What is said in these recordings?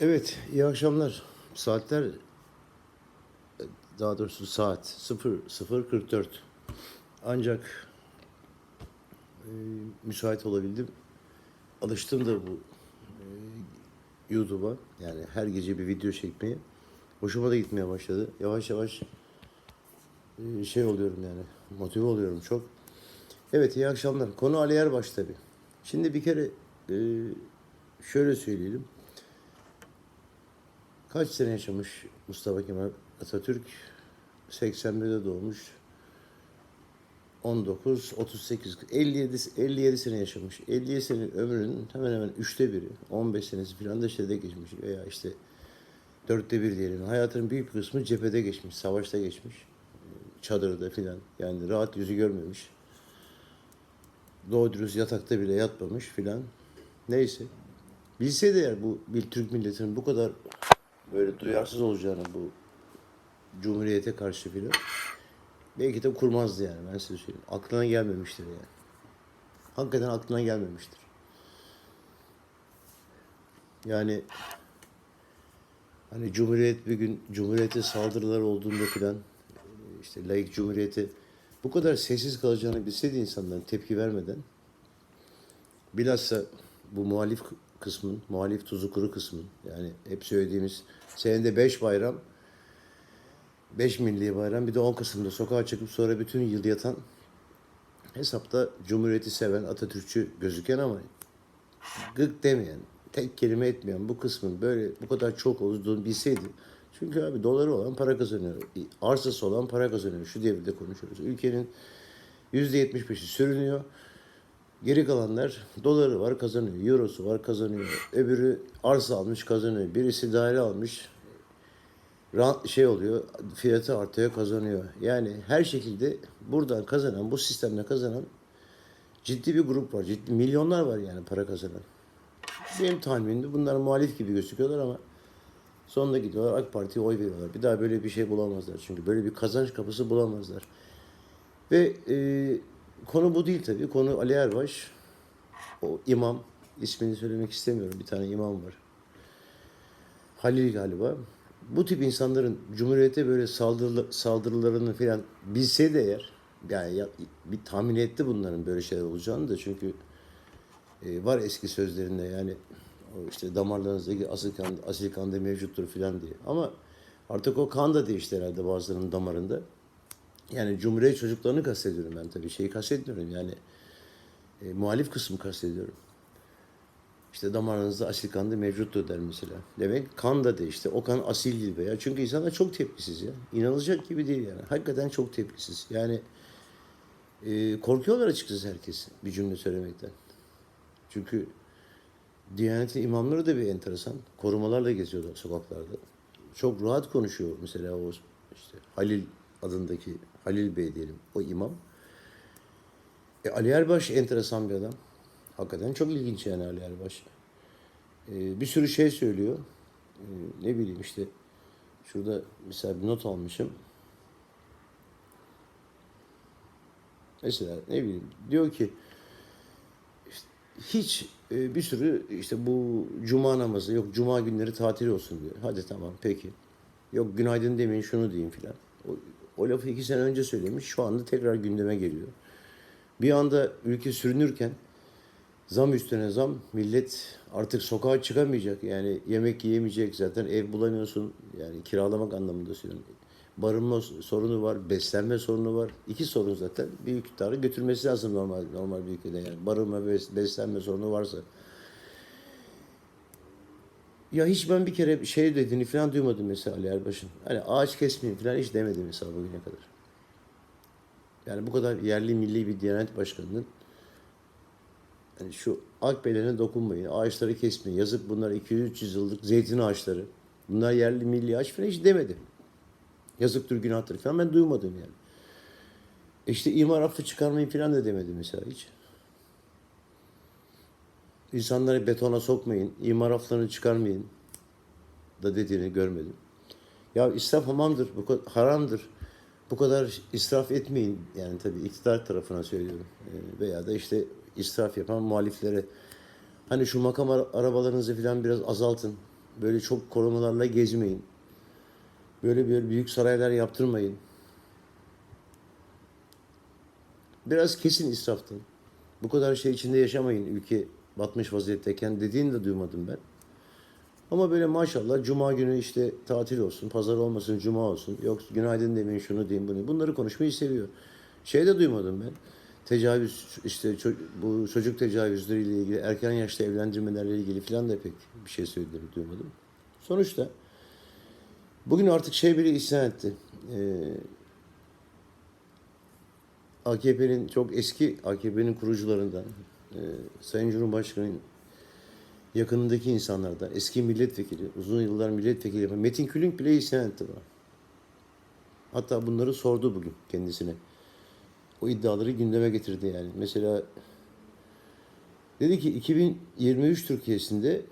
Evet, iyi akşamlar. Saatler, daha doğrusu saat 00.44. Ancak e, müsait olabildim. Alıştım da bu e, YouTube'a. Yani her gece bir video çekmeye. Hoşuma da gitmeye başladı. Yavaş yavaş e, şey oluyorum yani. Motive oluyorum çok. Evet, iyi akşamlar. Konu Ali Erbaş tabii. Şimdi bir kere e, şöyle söyleyelim. Kaç sene yaşamış Mustafa Kemal Atatürk? 81'de doğmuş. 19, 38, 57, 57 sene yaşamış. 57 sene ömrünün hemen hemen üçte biri, 15 senesi falan da şeyde geçmiş veya işte dörtte bir diyelim. Hayatının büyük bir kısmı cephede geçmiş, savaşta geçmiş. Çadırda filan. Yani rahat yüzü görmemiş. Doğru yatakta bile yatmamış filan. Neyse. Bilseydi eğer bu bir Türk milletinin bu kadar böyle duyarsız olacağını bu Cumhuriyete karşı filan belki de kurmazdı yani ben size söyleyeyim. Aklına gelmemiştir yani. Hakikaten aklına gelmemiştir. Yani hani Cumhuriyet bir gün Cumhuriyete saldırılar olduğunda filan işte laik Cumhuriyete bu kadar sessiz kalacağını bilseydi insanların tepki vermeden bilhassa bu muhalif kısmın, muhalif tuzu kuru kısmın yani hep söylediğimiz senede beş bayram, beş milli bayram bir de 10 Kasım'da sokağa çıkıp sonra bütün yıl yatan hesapta Cumhuriyeti seven, Atatürkçü gözüken ama gık demeyen, tek kelime etmeyen bu kısmın böyle bu kadar çok olduğunu bilseydi çünkü abi doları olan para kazanıyor. Arsası olan para kazanıyor. Şu devirde konuşuyoruz. Ülkenin %75'i sürünüyor. Geri kalanlar doları var kazanıyor, eurosu var kazanıyor. Öbürü arsa almış kazanıyor. Birisi daire almış şey oluyor, fiyatı artıyor kazanıyor. Yani her şekilde buradan kazanan, bu sistemle kazanan ciddi bir grup var. Ciddi milyonlar var yani para kazanan. Benim tahminimde bunlar muhalif gibi gözüküyorlar ama sonunda gidiyorlar AK Parti'ye oy veriyorlar. Bir daha böyle bir şey bulamazlar çünkü böyle bir kazanç kapısı bulamazlar. Ve e, konu bu değil tabii. Konu Ali Erbaş. O imam. ismini söylemek istemiyorum. Bir tane imam var. Halil galiba. Bu tip insanların Cumhuriyete böyle saldırı, saldırılarını falan bilse de eğer yani ya, bir tahmin etti bunların böyle şeyler olacağını da çünkü e, var eski sözlerinde yani işte damarlarınızdaki asil kan, asil kan da mevcuttur filan diye. Ama artık o kan da değişti herhalde bazılarının damarında. Yani Cumhuriyet çocuklarını kastediyorum ben tabii. Şeyi kastetmiyorum yani. E, muhalif kısmı kastediyorum. İşte damarınızda asil kan da mevcuttur der mesela. Demek kan da değişti. O kan asil değil veya. Çünkü insanlar çok tepkisiz ya. İnanılacak gibi değil yani. Hakikaten çok tepkisiz. Yani e, korkuyorlar açıkçası herkes bir cümle söylemekten. Çünkü Diyanet'in imamları da bir enteresan. Korumalarla geziyorlar sokaklarda. Çok rahat konuşuyor mesela o işte Halil adındaki Halil Bey diyelim o imam. E, Ali Erbaş enteresan bir adam. Hakikaten çok ilginç yani Ali Erbaş. E, bir sürü şey söylüyor. E, ne bileyim işte şurada mesela bir not almışım. Mesela ne bileyim diyor ki işte hiç e, bir sürü işte bu cuma namazı yok cuma günleri tatil olsun diyor. Hadi tamam peki. Yok günaydın demeyin şunu deyin filan. O, lafı iki sene önce söylemiş. Şu anda tekrar gündeme geliyor. Bir anda ülke sürünürken zam üstüne zam millet artık sokağa çıkamayacak. Yani yemek yiyemeyecek zaten ev bulamıyorsun. Yani kiralamak anlamında söylüyorum. Barınma sorunu var, beslenme sorunu var. İki sorun zaten. Bir iktidarı götürmesi lazım normal normal bir ülkede yani. Barınma ve beslenme sorunu varsa. Ya hiç ben bir kere şey dediğini falan duymadım mesela Ali Erbaş'ın. Hani ağaç kesmeyin falan hiç demedi mesela bugüne kadar. Yani bu kadar yerli milli bir Diyanet Başkanı'nın hani şu akbelerine dokunmayın, ağaçları kesmeyin. Yazık bunlar 200-300 yıllık zeytin ağaçları. Bunlar yerli milli ağaç falan hiç demedi. Yazıktır günahtır falan ben duymadım yani. E İşte imar affı çıkarmayın falan da demedi mesela hiç. İnsanları betona sokmayın, imar haflarını çıkarmayın da dediğini görmedim. Ya israf hamamdır, bu kadar, haramdır. Bu kadar israf etmeyin. Yani tabii iktidar tarafına söylüyorum. Ee, veya da işte israf yapan muhaliflere. Hani şu makam ara- arabalarınızı falan biraz azaltın. Böyle çok korumalarla gezmeyin. Böyle böyle büyük saraylar yaptırmayın. Biraz kesin israftın. Bu kadar şey içinde yaşamayın ülke batmış vaziyetteyken dediğini de duymadım ben. Ama böyle maşallah cuma günü işte tatil olsun, pazar olmasın, cuma olsun. Yok günaydın demeyin, şunu deyin, bunu. Bunları konuşmayı seviyor. Şey de duymadım ben. Tecavüz, işte bu çocuk tecavüzleriyle ilgili, erken yaşta evlendirmelerle ilgili falan da pek bir şey söylediğini duymadım. Sonuçta bugün artık şey bile isyan etti. Ee, AKP'nin çok eski AKP'nin kurucularından e, Sayın Cumhurbaşkanı'nın yakınındaki insanlardan, eski milletvekili, uzun yıllar milletvekili yapan Metin Külünk bile isyan etti buna. Hatta bunları sordu bugün kendisine. O iddiaları gündeme getirdi yani. Mesela dedi ki 2023 Türkiye'sinde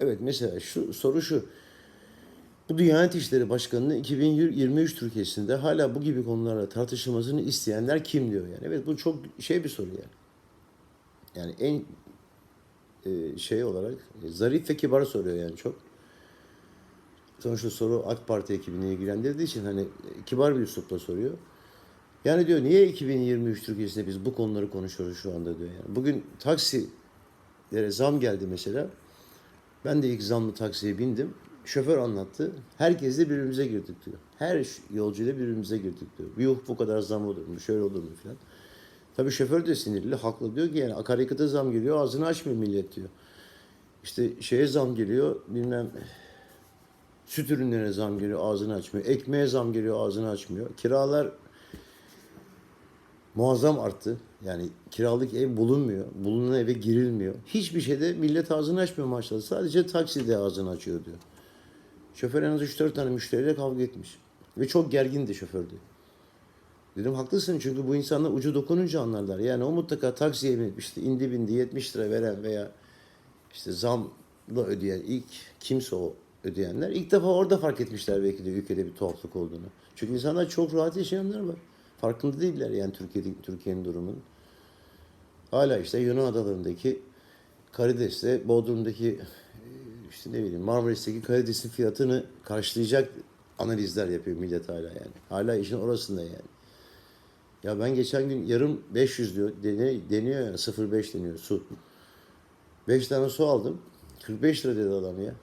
Evet mesela şu soru şu. Bu Diyanet İşleri Başkanı'nın 2023 Türkiye'sinde hala bu gibi konularla tartışılmasını isteyenler kim diyor yani. Evet bu çok şey bir soru yani. Yani en e, şey olarak e, zarif ve kibar soruyor yani çok. Sonuçta soru AK Parti ekibini ilgilendirdiği için hani e, kibar bir üslupla soruyor. Yani diyor niye 2023 Türkiye'sinde biz bu konuları konuşuyoruz şu anda diyor yani. Bugün taksilere zam geldi mesela. Ben de ilk zamlı taksiye bindim. Şoför anlattı. Herkesle birbirimize girdik diyor. Her yolcuyla birbirimize girdik diyor. Yuh bu kadar zam olur mu? Şöyle olur mu filan. Tabii şoför de sinirli. Haklı diyor ki yani akaryakıta zam geliyor. Ağzını açmıyor millet diyor. İşte şeye zam geliyor. Bilmem süt ürünlerine zam geliyor. Ağzını açmıyor. Ekmeğe zam geliyor. Ağzını açmıyor. Kiralar muazzam arttı. Yani kiralık ev bulunmuyor. Bulunan eve girilmiyor. Hiçbir şeyde millet ağzını açmıyor maşallah. Sadece takside ağzını açıyor diyor. Şoför en az 3-4 tane müşteriyle kavga etmiş. Ve çok gergindi şoför diyor. Dedim haklısın çünkü bu insanlar ucu dokununca anlarlar. Yani o mutlaka taksiye binip işte indi bindi 70 lira veren veya işte zamla ödeyen ilk kimse o ödeyenler ilk defa orada fark etmişler belki de ülkede bir tuhaflık olduğunu. Çünkü insanlar çok rahat yaşayanlar var. Farkında değiller yani Türkiye'de Türkiye'nin durumunun. Hala işte Yunan adalarındaki karidesle Bodrum'daki işte ne bileyim Marmaris'teki karidesin fiyatını karşılayacak analizler yapıyor millet hala yani. Hala işin orasında yani. Ya ben geçen gün yarım 500 diyor dene, deniyor yani 0.5 deniyor su. 5 tane su aldım. 45 lira dedi adam ya.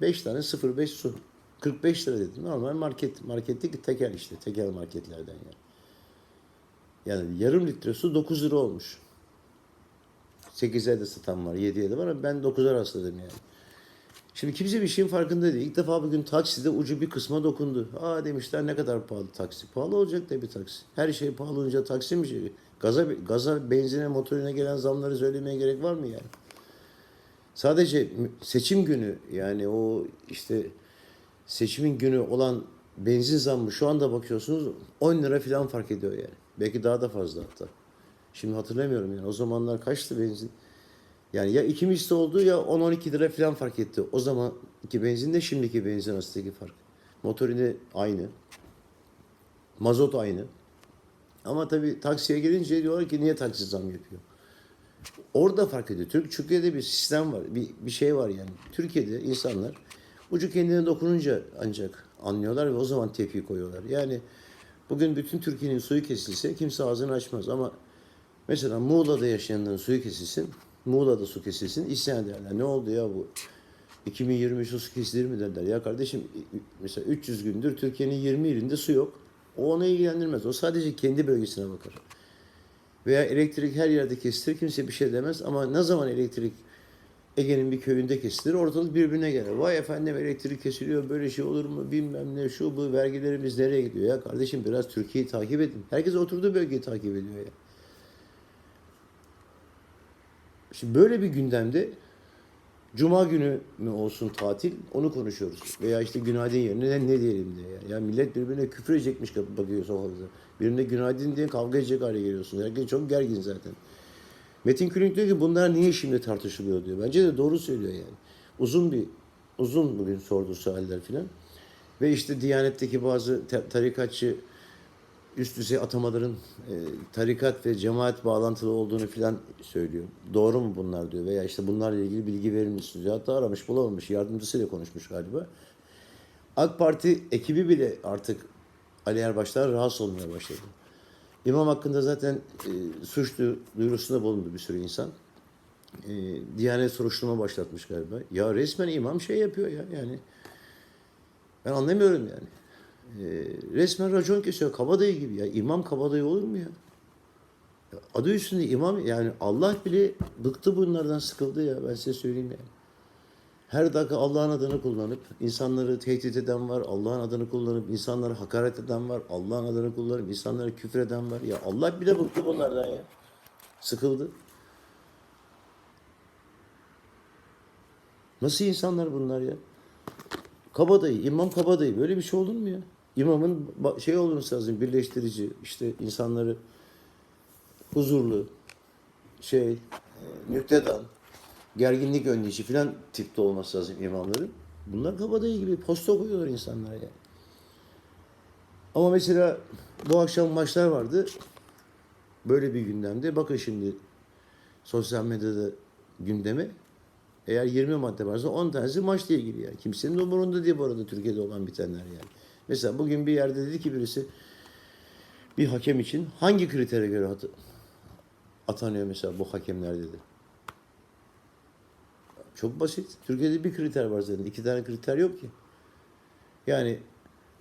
5 tane 0.5 su. 45 lira dedim. Normal market marketteki tekel işte. Tekel marketlerden yani. Yani yarım litre su 9 lira olmuş. 8'e de satan var, 7'ye de var ama ben 9'a rastladım yani. Şimdi kimse bir şeyin farkında. İlk defa bugün takside ucu bir kısma dokundu. Aa demişler ne kadar pahalı taksi. Pahalı olacak da bir taksi. Her şey pahalı olunca taksi mi şey? Gaza, gaza, benzine, motorine gelen zamları söylemeye gerek var mı yani? Sadece seçim günü yani o işte seçimin günü olan benzin zammı şu anda bakıyorsunuz 10 lira falan fark ediyor yani. Belki daha da fazla hatta. Şimdi hatırlamıyorum yani o zamanlar kaçtı benzin? Yani ya iki misli oldu ya 10-12 lira falan fark etti. O zaman iki benzinle şimdiki benzin arasındaki fark. Motorini aynı. Mazot aynı. Ama tabii taksiye gelince diyorlar ki niye taksi zam yapıyor? Orada fark ediyor. Türk Türkiye'de bir sistem var. Bir, bir şey var yani. Türkiye'de insanlar ucu kendine dokununca ancak anlıyorlar ve o zaman tepki koyuyorlar. Yani bugün bütün Türkiye'nin suyu kesilse kimse ağzını açmaz ama mesela Muğla'da yaşayanların suyu kesilsin, Muğla'da su kesilsin isyan ederler. Ne oldu ya bu? 2023 su kesilir mi derler. Ya kardeşim mesela 300 gündür Türkiye'nin 20 ilinde su yok. O onu ilgilendirmez. O sadece kendi bölgesine bakar. Veya elektrik her yerde kesilir kimse bir şey demez ama ne zaman elektrik Ege'nin bir köyünde kesilir ortalık birbirine gelir. Vay efendim elektrik kesiliyor böyle şey olur mu bilmem ne şu bu vergilerimiz nereye gidiyor ya kardeşim biraz Türkiye'yi takip edin. Herkes oturduğu bölgeyi takip ediyor ya. Şimdi böyle bir gündemde Cuma günü mü olsun tatil onu konuşuyoruz. Veya işte günaydın yerine ne, diyelim diye. Ya. ya millet birbirine küfür edecekmiş bakıyor sokakta. Birine günaydın diye kavga edecek hale geliyorsun. Herkes çok gergin zaten. Metin Külünk diyor ki bunlar niye şimdi tartışılıyor diyor. Bence de doğru söylüyor yani. Uzun bir uzun bugün sorduğu sualler filan. Ve işte Diyanet'teki bazı tarikatçı üst düzey atamaların e, tarikat ve cemaat bağlantılı olduğunu filan söylüyor. Doğru mu bunlar diyor veya işte bunlarla ilgili bilgi verir misiniz? diyor. Hatta aramış bulamamış yardımcısıyla konuşmuş galiba. AK Parti ekibi bile artık Ali Erbaş'tan rahatsız olmaya başladı. İmam hakkında zaten e, suç du- duyurusunda bulundu bir sürü insan. E, Diyanet soruşturma başlatmış galiba. Ya resmen imam şey yapıyor ya yani. Ben anlamıyorum yani. E, resmen racon kesiyor. Kabadayı gibi ya. İmam kabadayı olur mu ya? Adı üstünde imam yani Allah bile bıktı bunlardan sıkıldı ya ben size söyleyeyim yani. Her dakika Allah'ın adını kullanıp insanları tehdit eden var. Allah'ın adını kullanıp insanları hakaret eden var. Allah'ın adını kullanıp insanları küfür eden var. Ya Allah bile bıktı bunlardan ya. Sıkıldı. Nasıl insanlar bunlar ya? Kabadayı, imam kabadayı. Böyle bir şey olur mu ya? İmamın şey olması lazım, birleştirici, işte insanları huzurlu, şey, e, nüktedan, gerginlik önleyici filan tipte olması lazım imamların. Bunlar kabadayı gibi posta koyuyorlar insanlara ya. Ama mesela bu akşam maçlar vardı. Böyle bir gündemde. Bakın şimdi sosyal medyada gündeme. Eğer 20 madde varsa 10 tanesi maçla ilgili yani. Kimsenin umurunda değil bu arada Türkiye'de olan bitenler yani. Mesela bugün bir yerde dedi ki birisi bir hakem için hangi kritere göre at- atanıyor mesela bu hakemler dedi. Çok basit. Türkiye'de bir kriter var zaten. İki tane kriter yok ki. Yani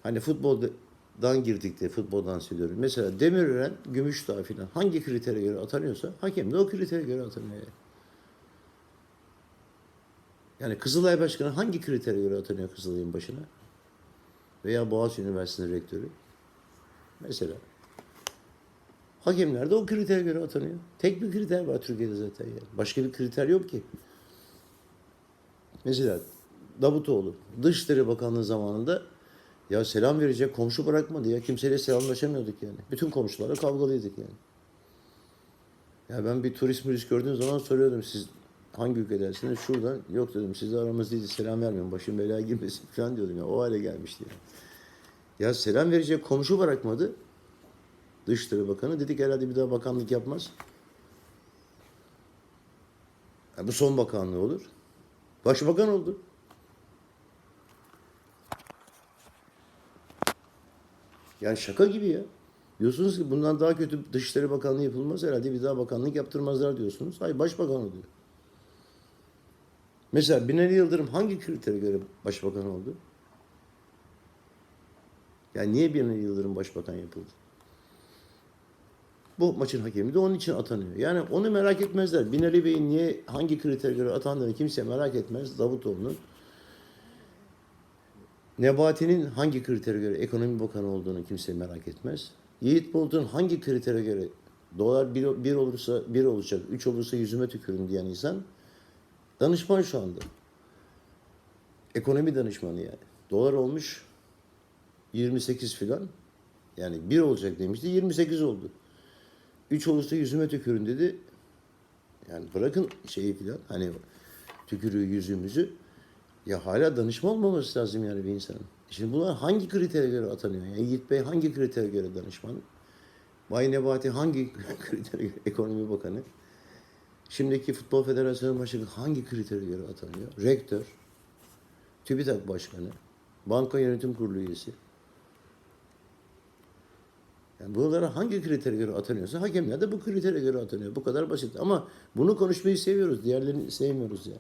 hani futboldan girdik de futboldan söylüyorum. Mesela Demirören, Gümüşdağ filan hangi kritere göre atanıyorsa hakem de o kritere göre atanıyor. Yani. Yani Kızılay Başkanı hangi kritere göre atanıyor Kızılay'ın başına? Veya Boğaziçi Üniversitesi rektörü? Mesela. Hakemler de o kritere göre atanıyor. Tek bir kriter var Türkiye'de zaten yani. Başka bir kriter yok ki. Mesela Davutoğlu Dışişleri Bakanlığı zamanında ya selam verecek komşu bırakmadı ya. Kimseyle selamlaşamıyorduk yani. Bütün komşulara kavgalıydık yani. Ya ben bir turist mürist gördüğüm zaman soruyordum siz hangi ülkedensiniz? Şuradan yok dedim sizle aramızdaydı selam vermiyorum başım belaya girmesin falan diyordum ya. O hale gelmişti yani. Ya selam verecek komşu bırakmadı. Dışişleri Bakanı dedik herhalde bir daha bakanlık yapmaz. Ya bu son bakanlığı olur. Başbakan oldu. Yani şaka gibi ya. Diyorsunuz ki bundan daha kötü Dışişleri Bakanlığı yapılmaz herhalde bir daha bakanlık yaptırmazlar diyorsunuz. Hayır başbakan oluyor. Mesela Binali Yıldırım hangi kritere göre başbakan oldu? Yani niye Binali Yıldırım başbakan yapıldı? Bu maçın hakemi de onun için atanıyor. Yani onu merak etmezler. Binali Bey'in niye hangi kritere göre atandığını kimse merak etmez. Davutoğlu'nun Nebati'nin hangi kritere göre ekonomi bakanı olduğunu kimse merak etmez. Yiğit Bulut'un hangi kritere göre dolar bir, bir olursa bir olacak, üç olursa yüzüme tükürün diyen insan danışman şu anda. Ekonomi danışmanı yani. Dolar olmuş 28 filan. Yani bir olacak demişti 28 oldu. Üç olursa yüzüme tükürün dedi. Yani bırakın şeyi filan hani tükürüğü yüzümüzü. Ya hala danışma olmaması lazım yani bir insanın. Şimdi bunlar hangi kritere göre atanıyor? Yani Yiğit Bey hangi kritere göre danışman? Bay Nebati hangi kritere göre ekonomi bakanı? Şimdiki Futbol Federasyonu Başkanı hangi kritere göre atanıyor? Rektör, TÜBİTAK Başkanı, Banka Yönetim Kurulu üyesi. Yani buralara hangi kritere göre atanıyorsa hakemler de bu kritere göre atanıyor. Bu kadar basit. Ama bunu konuşmayı seviyoruz. Diğerlerini sevmiyoruz ya.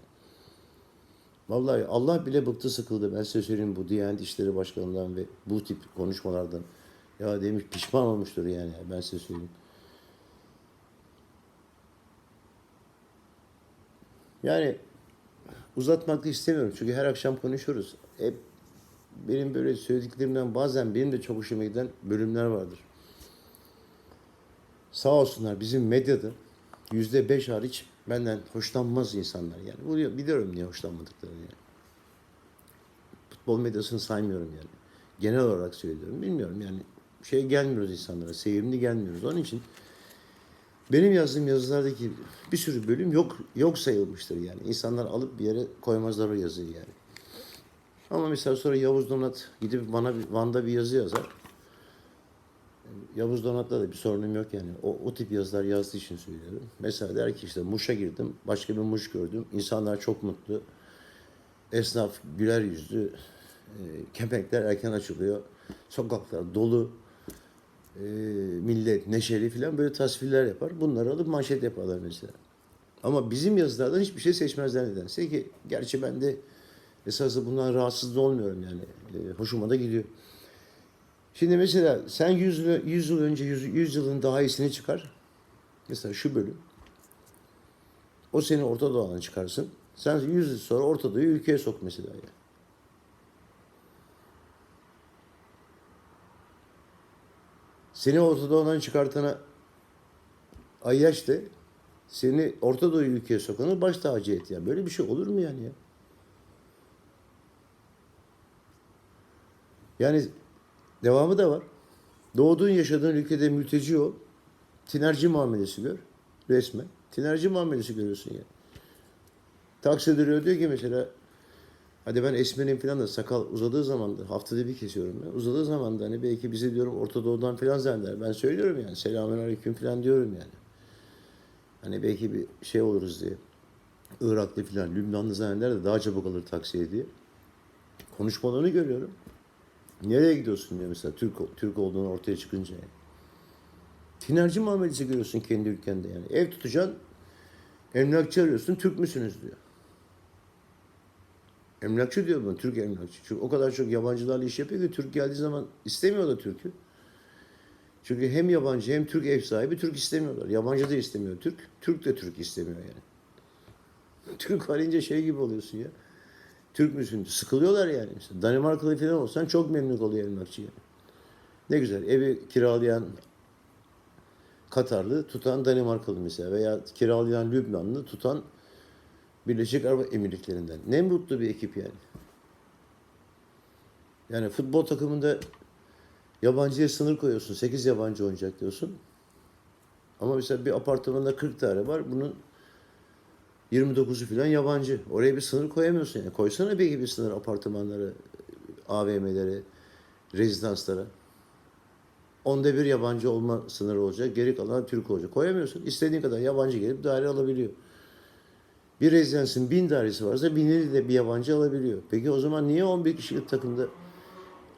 Vallahi Allah bile bıktı sıkıldı. Ben size söyleyeyim bu Diyanet İşleri Başkanı'ndan ve bu tip konuşmalardan. Ya demiş pişman olmuştur yani. Ben size söyleyeyim. Yani uzatmak da istemiyorum. Çünkü her akşam konuşuyoruz. Hep benim böyle söylediklerimden bazen benim de çok hoşuma giden bölümler vardır. Sağ olsunlar bizim medyada yüzde beş hariç benden hoşlanmaz insanlar yani. Biliyorum niye hoşlanmadıklarını yani. Futbol medyasını saymıyorum yani. Genel olarak söylüyorum. Bilmiyorum yani şey gelmiyoruz insanlara, sevimli gelmiyoruz. Onun için benim yazdığım yazılardaki bir sürü bölüm yok yok sayılmıştır yani. İnsanlar alıp bir yere koymazlar o yazıyı yani. Ama mesela sonra Yavuz Donat gidip bana bir, Van'da bir yazı yazar. Yavuz Donat'la da bir sorunum yok yani. O, o tip yazılar yazdığı için söylüyorum. Mesela der ki işte Muş'a girdim, başka bir Muş gördüm. İnsanlar çok mutlu. Esnaf güler yüzlü. E, kepenkler erken açılıyor. Sokaklar dolu. E, millet neşeli falan böyle tasvirler yapar. Bunları alıp manşet yaparlar mesela. Ama bizim yazılardan hiçbir şey seçmezler nedense ki gerçi ben de esasında bundan rahatsız da olmuyorum yani. E, hoşuma da gidiyor. Şimdi mesela sen 100 yıl, 100 yıl önce 100, 100 yılın daha iyisini çıkar. Mesela şu bölüm. O seni Orta Doğu'dan çıkarsın. Sen 100 yıl sonra Orta Doğu'yu ülkeye sok mesela ya. Seni Orta Doğu'dan çıkartana Ayyaş de seni Orta Doğu ülkeye sokanı baş tacı et ya. Böyle bir şey olur mu yani ya? Yani devamı da var. Doğduğun yaşadığın ülkede mülteci ol. Tinerci muamelesi gör. Resmen. Tinerci muamelesi görüyorsun ya. Taksi duruyor diyor ki mesela hadi ben esmerim falan da sakal uzadığı zaman da haftada bir kesiyorum ben. Uzadığı zaman da hani belki bize diyorum Orta Doğu'dan falan zanneder. Ben söylüyorum yani selamün aleyküm falan diyorum yani. Hani belki bir şey oluruz diye. Iraklı falan, Lübnanlı zanneder de daha çabuk alır taksiye diye. Konuşmalarını görüyorum. Nereye gidiyorsun diyor mesela Türk Türk olduğunu ortaya çıkınca yani. Tinerci muamelesi görüyorsun kendi ülkende yani. Ev tutacaksın, emlakçı arıyorsun, Türk müsünüz diyor. Emlakçı diyor bunu, Türk emlakçı. Çünkü o kadar çok yabancılarla iş yapıyor ki Türk geldiği zaman istemiyor da Türk'ü. Çünkü hem yabancı hem Türk ev sahibi Türk istemiyorlar. Yabancı da istemiyor Türk. Türk de Türk istemiyor yani. Türk arayınca şey gibi oluyorsun ya. Türk müsün? Sıkılıyorlar yani. Mesela Danimarkalı falan olsan çok memnun oluyor emlakçı yani. Ne güzel. Evi kiralayan Katarlı tutan Danimarkalı mesela veya kiralayan Lübnanlı tutan Birleşik Arap Emirlikleri'nden. Ne mutlu bir ekip yani. Yani futbol takımında yabancıya sınır koyuyorsun. 8 yabancı oynayacak diyorsun. Ama mesela bir apartmanda 40 tane var. Bunun 29'u falan yabancı. Oraya bir sınır koyamıyorsun yani. Koysana bir gibi sınır apartmanlara, AVM'lere, rezidanslara. Onda bir yabancı olma sınırı olacak. Geri kalan Türk olacak. Koyamıyorsun. İstediğin kadar yabancı gelip daire alabiliyor. Bir rezidansın bin dairesi varsa binini de bir yabancı alabiliyor. Peki o zaman niye 11 kişilik takımda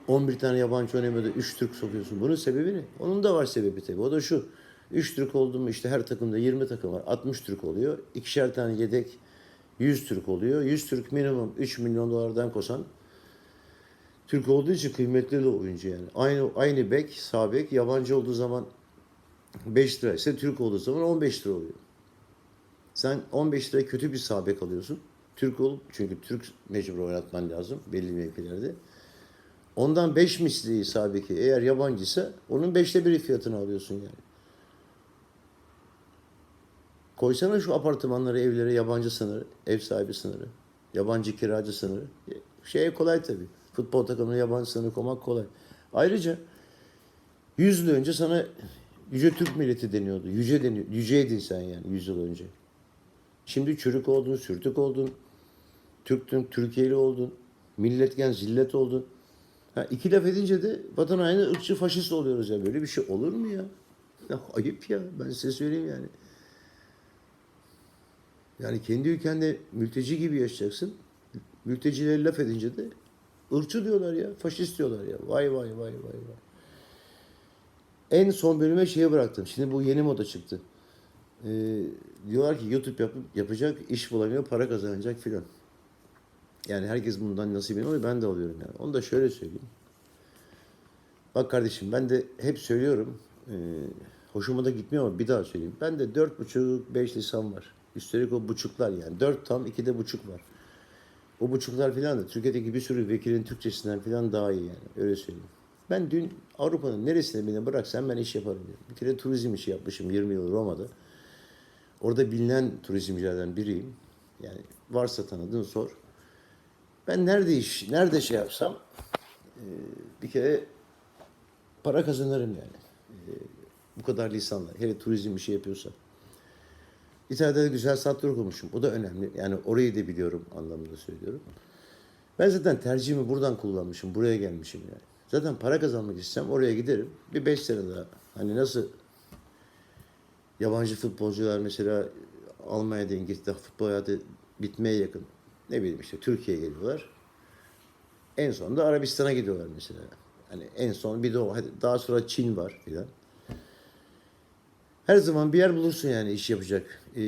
11 tane yabancı oynamada 3 Türk sokuyorsun? Bunun sebebi ne? Onun da var sebebi tabii. O da şu. 3 Türk oldu mu işte her takımda 20 takım var. 60 Türk oluyor. İkişer tane yedek 100 Türk oluyor. 100 Türk minimum 3 milyon dolardan kosan Türk olduğu için kıymetli de oyuncu yani. Aynı aynı bek, sağ bek yabancı olduğu zaman 5 lira ise Türk olduğu zaman 15 lira oluyor. Sen 15 liraya kötü bir sağ bek alıyorsun. Türk olup çünkü Türk mecbur oynatman lazım belli mevkilerde. Ondan 5 misli sağ beki eğer yabancıysa onun 5'te biri fiyatını alıyorsun yani. Koysana şu apartmanları, evlere yabancı sınırı, ev sahibi sınırı, yabancı kiracı sınırı. Şey kolay tabii. Futbol takımına yabancı sınırı koymak kolay. Ayrıca 100 yıl önce sana Yüce Türk milleti deniyordu. Yüce deniyor. Yüceydin sen yani 100 yıl önce. Şimdi çürük oldun, sürtük oldun. Türktün, Türkiye'li oldun. Milletken zillet oldun. Ha, iki laf edince de vatan haini ırkçı faşist oluyoruz ya. Böyle bir şey olur mu ya? ya ayıp ya. Ben size söyleyeyim yani. Yani kendi ülkende mülteci gibi yaşayacaksın. Mültecileri laf edince de ırkçı diyorlar ya, faşist diyorlar ya. Vay vay vay vay vay. En son bölüme şeye bıraktım. Şimdi bu yeni moda çıktı. Ee, diyorlar ki YouTube yapıp yapacak, iş bulamıyor, para kazanacak filan. Yani herkes bundan nasibini alıyor, ben de alıyorum yani. Onu da şöyle söyleyeyim. Bak kardeşim ben de hep söylüyorum. Ee, hoşuma da gitmiyor ama bir daha söyleyeyim. Ben de dört buçuk, beş lisan var. Üstelik o buçuklar yani. Dört tam, iki de buçuk var. O buçuklar falan da Türkiye'deki bir sürü vekilin Türkçesinden falan daha iyi yani. Öyle söyleyeyim. Ben dün Avrupa'nın neresine beni bıraksan ben iş yaparım diyorum. Bir kere turizm işi yapmışım 20 yıl Roma'da. Orada bilinen turizmcilerden biriyim. Yani varsa tanıdığın sor. Ben nerede iş, nerede şey yapsam e, bir kere para kazanırım yani. E, bu kadar lisanla. Hele turizm işi yapıyorsam. İtalya'da da güzel satır okumuşum. O da önemli. Yani orayı da biliyorum anlamında söylüyorum. Ben zaten tercihimi buradan kullanmışım. Buraya gelmişim yani. Zaten para kazanmak istesem oraya giderim. Bir 5 sene daha. Hani nasıl yabancı futbolcular mesela Almanya'da, İngiltere'de futbol hayatı bitmeye yakın. Ne bileyim işte Türkiye'ye geliyorlar. En son da Arabistan'a gidiyorlar mesela. Hani en son bir de o. Daha sonra Çin var filan. Her zaman bir yer bulursun yani iş yapacak. Ee,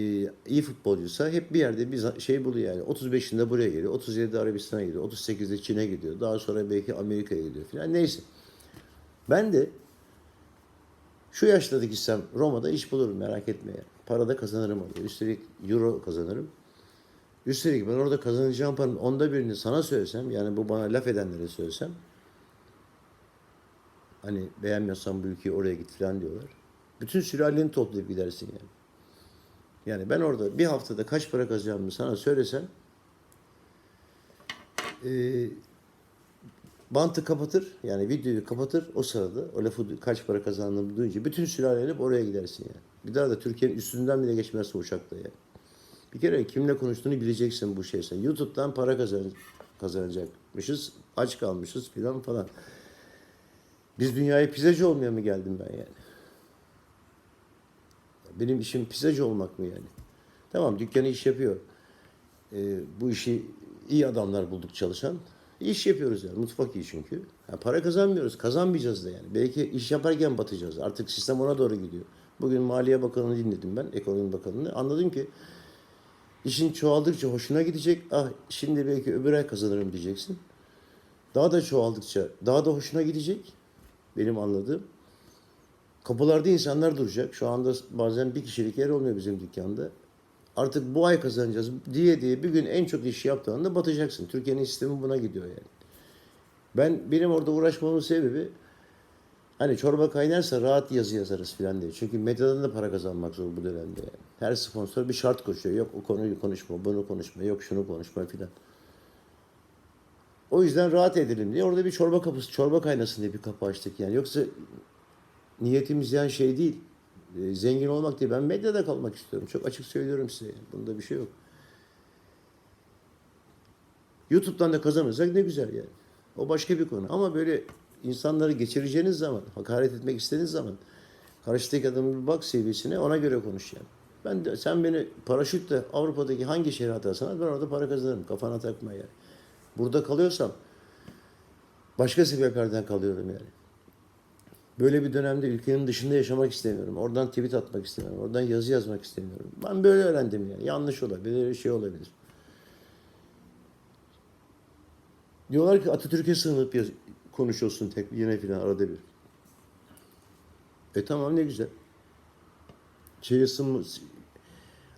iyi futbolcuysa hep bir yerde bir şey buluyor yani. 35'inde buraya geliyor. 37'de Arabistan'a gidiyor. 38'de Çin'e gidiyor. Daha sonra belki Amerika'ya gidiyor filan. Neyse. Ben de şu yaşta gitsem Roma'da iş bulurum merak etme. Para da kazanırım orada. Üstelik euro kazanırım. Üstelik ben orada kazanacağım paranın onda birini sana söylesem yani bu bana laf edenlere söylesem hani beğenmiyorsan bu ülkeyi oraya git falan diyorlar. Bütün sülaleni toplayıp gidersin yani. Yani ben orada bir haftada kaç para kazanacağımı sana söylesem eee bantı kapatır yani videoyu kapatır o sırada o lafı kaç para kazandığımı duyunca bütün sülaleni oraya gidersin yani. Bir daha da Türkiye'nin üstünden bile geçmezsin uçakla yani. Bir kere kimle konuştuğunu bileceksin bu şeysen. YouTube'dan para kazan kazanacakmışız. Aç kalmışız filan falan. Biz dünyaya pizzacı olmaya mı geldim ben yani? Benim işim pizzacı olmak mı yani? Tamam dükkanı iş yapıyor. Ee, bu işi iyi adamlar bulduk çalışan. İş yapıyoruz yani. Mutfak iyi çünkü. Ha, para kazanmıyoruz. Kazanmayacağız da yani. Belki iş yaparken batacağız. Artık sistem ona doğru gidiyor. Bugün Maliye Bakanı'nı dinledim ben. Ekonomi Bakanı'nı. Anladım ki işin çoğaldıkça hoşuna gidecek. Ah şimdi belki öbür ay kazanırım diyeceksin. Daha da çoğaldıkça daha da hoşuna gidecek. Benim anladığım. Kapılarda insanlar duracak. Şu anda bazen bir kişilik yer olmuyor bizim dükkanda. Artık bu ay kazanacağız diye diye bir gün en çok iş yaptığında batacaksın. Türkiye'nin sistemi buna gidiyor yani. Ben benim orada uğraşmamın sebebi hani çorba kaynarsa rahat yazı yazarız filan diye. Çünkü medyadan da para kazanmak zor bu dönemde yani. Her sponsor bir şart koşuyor. Yok o konuyu konuşma, bunu konuşma, yok şunu konuşma filan. O yüzden rahat edelim diye orada bir çorba kapısı, çorba kaynasın diye bir kapı açtık yani. Yoksa niyetimiz yani şey değil. E, Zengin olmak değil. Ben medyada kalmak istiyorum. Çok açık söylüyorum size. Bunda bir şey yok. YouTube'dan da kazanırsak ne güzel yani. O başka bir konu. Ama böyle insanları geçireceğiniz zaman, hakaret etmek istediğiniz zaman karşıdaki adamın bak seviyesine ona göre konuş yani. Ben de sen beni paraşütle Avrupa'daki hangi şehre atarsan at, ben orada para kazanırım. Kafana takma yani. Burada kalıyorsam başka sebeplerden kalıyorum yani. Böyle bir dönemde ülkenin dışında yaşamak istemiyorum. Oradan tweet atmak istemiyorum. Oradan yazı yazmak istemiyorum. Ben böyle öğrendim yani. Yanlış olabilir, şey olabilir. Diyorlar ki Atatürk'e sığınıp yaz- konuşuyorsun tek yine filan arada bir. E tamam ne güzel. Şeye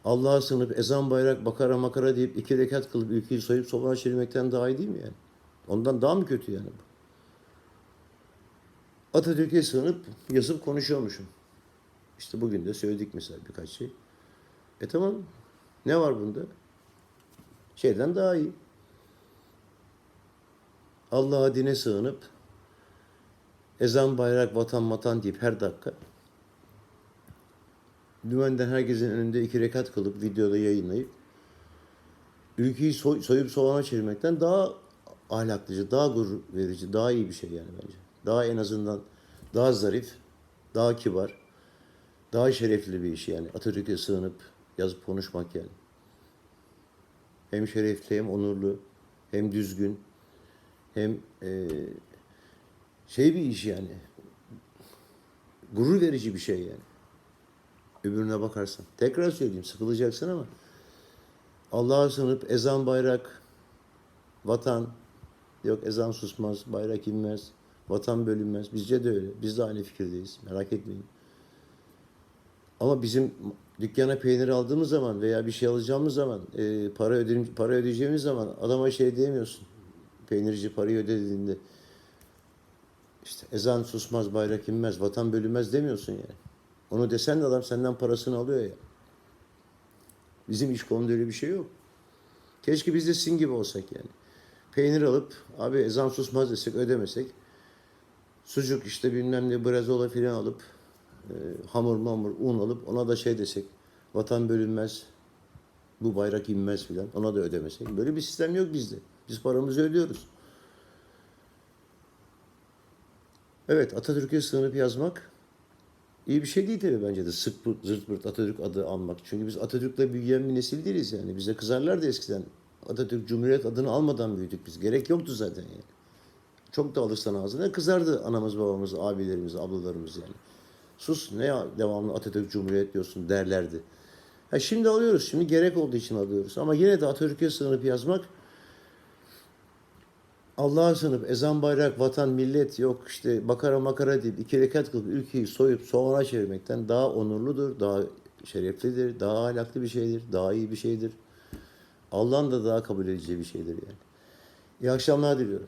Allah'a sığınıp ezan bayrak bakara makara deyip iki rekat kılıp ülkeyi soyup sobağa çevirmekten daha iyi değil mi yani? Ondan daha mı kötü yani bu? Atatürk'e sığınıp yazıp konuşuyormuşum. İşte bugün de söyledik mesela birkaç şey. E tamam. Ne var bunda? Şeyden daha iyi. Allah'a dine sığınıp ezan bayrak vatan vatan deyip her dakika dümenden herkesin önünde iki rekat kılıp videoda yayınlayıp ülkeyi soy, soyup soğana çevirmekten daha ahlaklıcı, daha gurur verici, daha iyi bir şey yani bence. Daha en azından daha zarif, daha kibar, daha şerefli bir iş yani. Atatürk'e sığınıp yazıp konuşmak yani. Hem şerefli hem onurlu, hem düzgün, hem eee, şey bir iş yani. Gurur verici bir şey yani. Öbürüne bakarsan. Tekrar söyleyeyim sıkılacaksın ama Allah'a sığınıp ezan bayrak, vatan, yok ezan susmaz, bayrak inmez, vatan bölünmez. Bizce de öyle. Biz de aynı fikirdeyiz. Merak etmeyin. Ama bizim dükkana peynir aldığımız zaman veya bir şey alacağımız zaman, e, para, ödedim, para ödeyeceğimiz zaman adama şey diyemiyorsun. Peynirci parayı ödediğinde işte ezan susmaz, bayrak inmez, vatan bölünmez demiyorsun yani. Onu desen de adam senden parasını alıyor ya. Bizim iş konuda öyle bir şey yok. Keşke biz de sizin gibi olsak yani. Peynir alıp abi ezan susmaz desek ödemesek sucuk işte bilmem ne brezola filan alıp e, hamur mamur un alıp ona da şey desek vatan bölünmez bu bayrak inmez filan ona da ödemesek. Böyle bir sistem yok bizde. Biz paramızı ödüyoruz. Evet Atatürk'e sığınıp yazmak iyi bir şey değil tabii bence de sık pırt, zırt pırt Atatürk adı anmak. Çünkü biz Atatürk'le büyüyen bir nesil değiliz yani. Bize kızarlardı eskiden. Atatürk Cumhuriyet adını almadan büyüdük biz. Gerek yoktu zaten yani. Çok da alırsan ağzına kızardı anamız babamız, abilerimiz, ablalarımız yani. Sus ne ya devamlı Atatürk Cumhuriyet diyorsun derlerdi. Ha şimdi alıyoruz. Şimdi gerek olduğu için alıyoruz. Ama yine de Atatürk'e sığınıp yazmak Allah'a sığınıp ezan bayrak, vatan, millet yok işte bakara makara deyip iki rekat kılıp ülkeyi soyup soğana çevirmekten daha onurludur, daha şereflidir, daha ahlaklı bir şeydir, daha iyi bir şeydir. Allah'ın da daha kabul edeceği bir şeydir yani. İyi akşamlar diliyorum.